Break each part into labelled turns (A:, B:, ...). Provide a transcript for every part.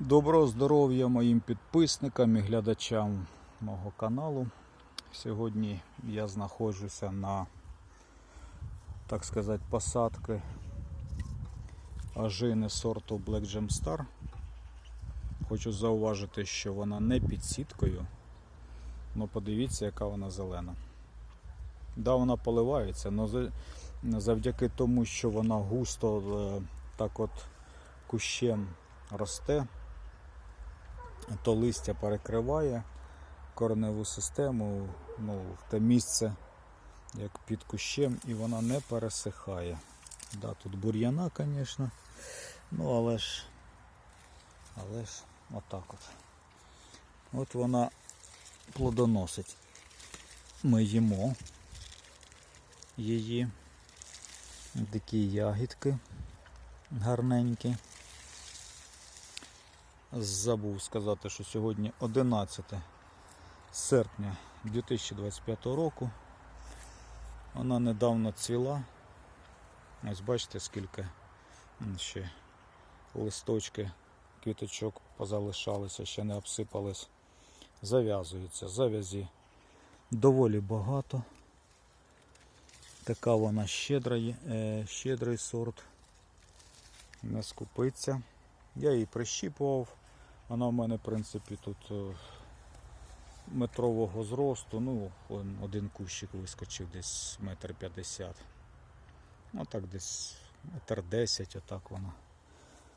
A: Доброго здоров'я моїм підписникам і глядачам мого каналу. Сьогодні я знаходжуся на, так сказати, посадки ажини сорту Black Gem Star. Хочу зауважити, що вона не під сіткою. Ну подивіться, яка вона зелена. Да, вона поливається, але завдяки тому, що вона густо е, так от кущем росте, то листя перекриває кореневу систему, ну, в те місце, як під кущем, і вона не пересихає. Да, тут бур'яна, звісно, ну але ж, але ж отак от. От вона плодоносить. Ми їмо її. Такі ягідки гарненькі. Забув сказати, що сьогодні 11 серпня 2025 року. Вона недавно цвіла. Ось бачите, скільки ще листочки, квіточок позалишалися, ще не обсипались. Зав'язуються. Зав'язі доволі багато. Така вона щедра, е, щедрий сорт. Не скупиться. Я її прищіпував. Вона в мене, в принципі, тут е, метрового зросту. Ну, один кущик вискочив десь метр п'ятдесят. Ну так десь метр десять, отак вона.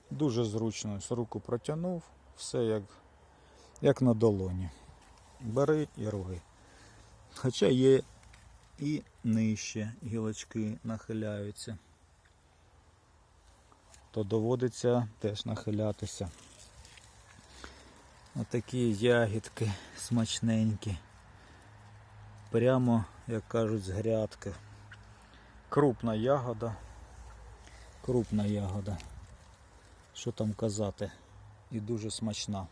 A: Дуже зручно. Руку протягнув, все як, як на долоні. Бери і руги. Хоча є і нижче гілочки нахиляються то доводиться теж нахилятися. Отакі ягідки смачненькі. Прямо, як кажуть, з грядки. Крупна ягода. Крупна ягода. Що там казати? І дуже смачна.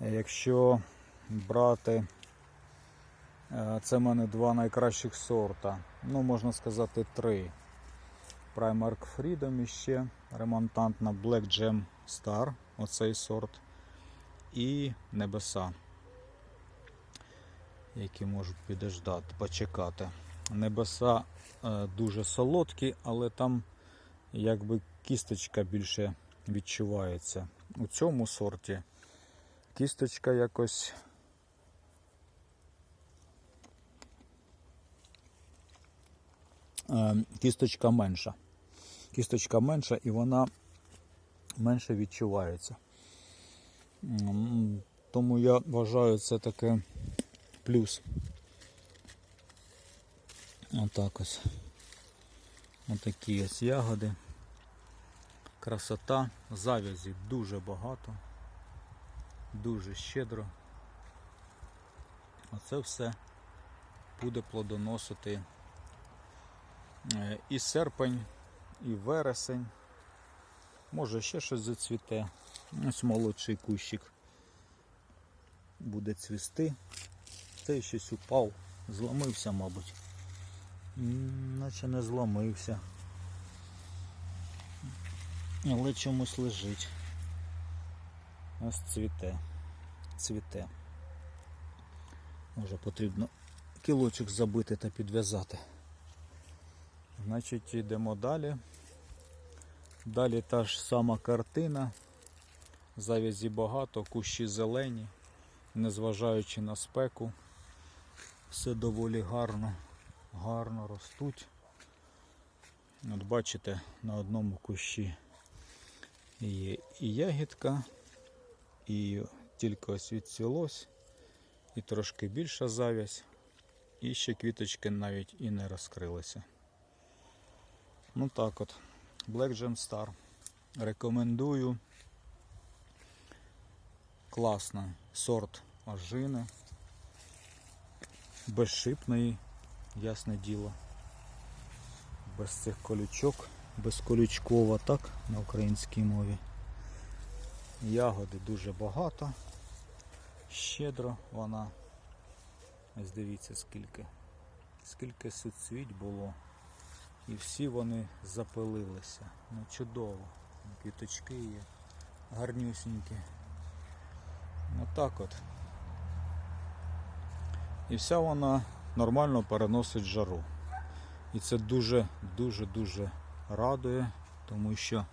A: Якщо брати, е, це в мене два найкращих сорта. Ну, можна сказати, три. Primark Freedom іще ремонтантна Black Gem Star, оцей сорт. І небеса, які можуть підождати, почекати. Небеса е, дуже солодкі, але там якби кісточка більше відчувається. У цьому сорті кісточка якось кісточка менша. Кісточка менша і вона менше відчувається. Тому я вважаю це таке плюс. Отак ось. Отакі ось ягоди. Красота, завязі дуже багато, дуже щедро. Оце все буде плодоносити і серпень, і вересень. Може ще щось зацвіте. Ось молодший кущик буде цвісти. Цей щось упав, зламився, мабуть. Наче не зламився. Але чомусь лежить. Ось цвіте. Цвіте. Може потрібно кілочок забити та підв'язати. Значить, йдемо далі. Далі та ж сама картина. Завязі багато, кущі зелені, незважаючи на спеку. Все доволі гарно, гарно ростуть. От бачите, на одному кущі є і ягідка, і тільки ось відцвілось, і трошки більша завязь, і ще квіточки навіть і не розкрилися. Ну так от. Black Gem Star. Рекомендую. Класний сорт ожини. Безшипної, ясне діло. Без цих колючок, безколючкова, так, на українській мові. Ягоди дуже багато. Щедро вона. Ось дивіться скільки. Скільки суцвіть було. І всі вони запилилися. Ну чудово. Квіточки є. гарнюсінькі. Отак от. І вся вона нормально переносить жару. І це дуже, дуже, дуже радує, тому що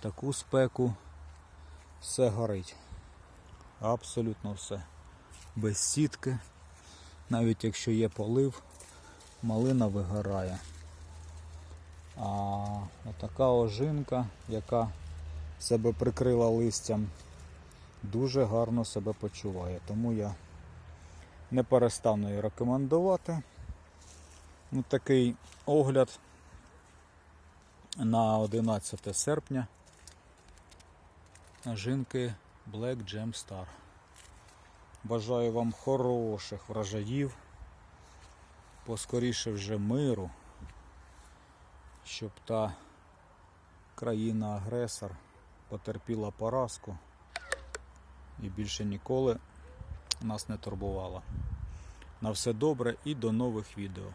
A: таку спеку все горить. Абсолютно все. Без сітки. Навіть якщо є полив, малина вигорає. А отака ожинка, яка себе прикрила листям, дуже гарно себе почуває. Тому я не перестану її рекомендувати. Ну, такий огляд на 11 серпня жінки Black Gem Star. Бажаю вам хороших врожаїв, поскоріше вже миру, щоб та країна-агресор потерпіла поразку і більше ніколи нас не турбувала. На все добре і до нових відео.